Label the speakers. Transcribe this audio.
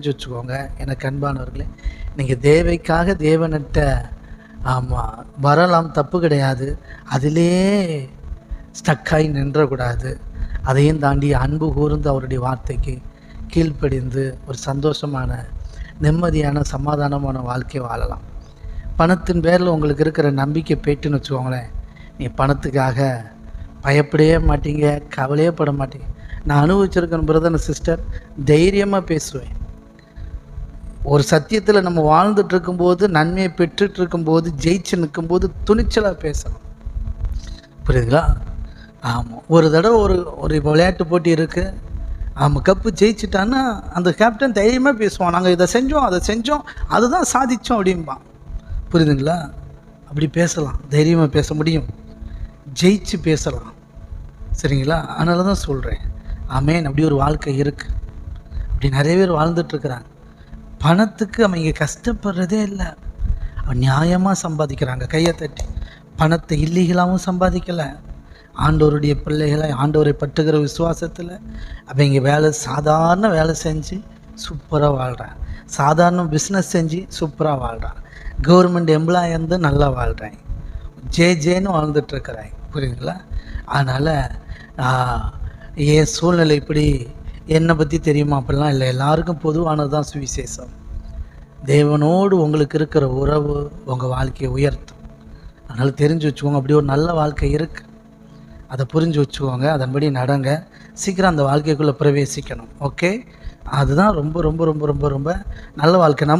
Speaker 1: தெரிஞ்சு வச்சுக்கோங்க எனக்கு அன்பானவர்களே. நீங்கள் தேவைக்காக தேவனிட்ட ஆமாம் வரலாம் தப்பு கிடையாது. அதிலே ஸ்டக்காகி நின்றக்கூடாது. அதையும் தாண்டி அன்பு கூர்ந்து அவருடைய வார்த்தைக்கு கீழ்ப்படிந்து ஒரு சந்தோஷமான நிம்மதியான சமாதானமான வாழ்க்கையை வாழலாம். பணத்தின் பேரில் உங்களுக்கு இருக்கிற நம்பிக்கை போயிட்டுன்னு வச்சுக்கோங்களேன். நீ பணத்துக்காக பயப்படவே மாட்டீங்க கவலையே பட மாட்டீங்க. நான் அனுபவிச்சிருக்கேன் பிரதர் சிஸ்டர் தைரியமாக பேசுவேன். ஒரு சத்தியத்தில் நம்ம வாழ்ந்துட்டு இருக்கும்போது நன்மையை பெற்றுட்டு இருக்கும்போது ஜெயிச்சு நிற்கும்போது துணிச்சலாக பேசணும் புரியுதுங்களா? ஆமாம் ஒரு தடவை ஒரு ஒரு விளையாட்டு போட்டி இருக்குது ஆமாம் கப்பு ஜெயிச்சிட்டான்னா அந்த கேப்டன் தைரியமாக பேசுவான். நாங்கள் இதை செஞ்சோம் அதை செஞ்சோம் அதுதான் சாதித்தோம் அப்படிம்பான். புரியுதுங்களா? அப்படி பேசலாம். தைரியமாக பேச முடியும். ஜெயிச்சு பேசலாம். சரிங்களா? அதனால தான் சொல்கிறேன் ஆமேன். அப்படி ஒரு வாழ்க்கை இருக்குது அப்படி நிறைய பேர் வாழ்ந்துட்டுருக்குறாங்க பணத்துக்கு அவங்க கஷ்டப்படுறதே இல்லை. அவன் நியாயமாக சம்பாதிக்கிறாங்க கையை தட்டி. பணத்தை இல்லீகலாகவும் சம்பாதிக்கலை. ஆண்டோருடைய பிள்ளைகளை ஆண்டவரை பட்டுக்கிற விசுவாசத்தில் அவங்க வேலை சாதாரண வேலை செஞ்சு சூப்பராக வாழ்கிறான் சாதாரண பிஸ்னஸ் செஞ்சு சூப்பராக வாழ்கிறான் கவர்மெண்ட் எம்ப்ளாய் இருந்து நல்லா வாழ்கிறேன் ஜே ஜேன்னு வாழ்ந்துட்டுருக்கிறேன் புரியுதுங்களா? அதனால் என் சூழ்நிலை இப்படி என்னை பற்றி தெரியுமா? அப்படிலாம் இல்லை. எல்லாருக்கும் பொதுவானது தான் சுவிசேஷம். தேவனோடு உங்களுக்கு இருக்கிற உறவு உங்கள் வாழ்க்கையை உயர்த்தும். அதனால் தெரிஞ்சு வச்சுக்கோங்க. அப்படி ஒரு நல்ல வாழ்க்கை இருக்குது அதை புரிஞ்சு வச்சுக்கோங்க. அதன்படி நடங்க. சீக்கிரம் அந்த வாழ்க்கைக்குள்ளே பிரவேசிக்கணும். ஓகே? அதுதான் ரொம்ப ரொம்ப ரொம்ப ரொம்ப ரொம்ப நல்ல வாழ்க்கை. நம்ம